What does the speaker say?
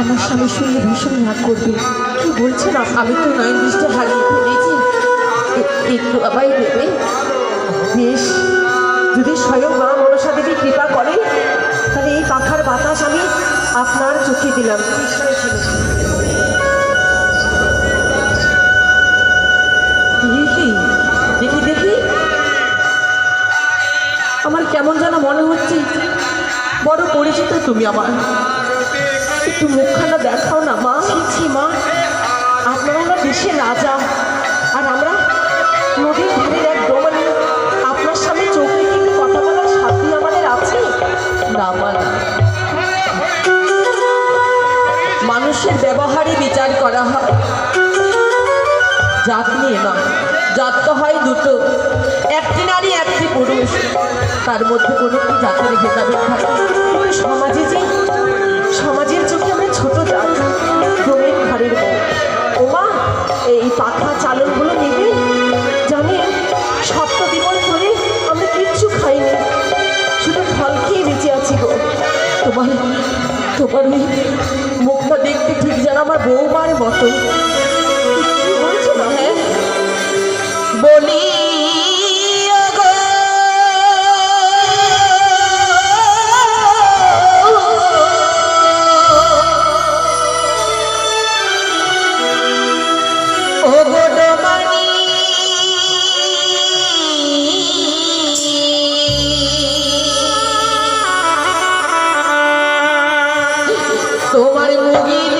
আমার স্বামী শুনলে ভীষণ রাগ করবে। কি বলছেন? আমি তো নয়ন দৃষ্টি হারিয়ে ফেলেছি। একটু আমায় দেবে? বেশ। যদি স্বয়ং মা মনসা দেবী কৃপা করে, তাহলে এই পাখার বাতাস আমি আপনার চোখে দিলাম। দেখি দেখি আমার কেমন যেন মনে হচ্ছে, বড় পরিচিত তুমি আমার। একটু মুখখানা দেশের রাজা আর আমরা নদীর ধারের এক দোমানি আপনার সামনে চোখ একটু কথা বলার সাথী আমাদের আছে? না মানুষের ব্যবহারে বিচার করা হয়। জাত নিয়ে নয়। জাত তো হয় দুটো। একটি নারী, একটি পুরুষ। তার মধ্যে কোনো জাতের ভেদাভেদ থাকে ওমা এই পাখা চালনগুলো নেবে জানেন সপ্তাহ দিবস ধরে আমরা কিচ্ছু খাইনি, শুধু ফল খেয়ে বেঁচে আছি গো। তোমার তোমার মুখটা দেখতে ঠিক যেন আমার বৌমার মতো তোমার মুগির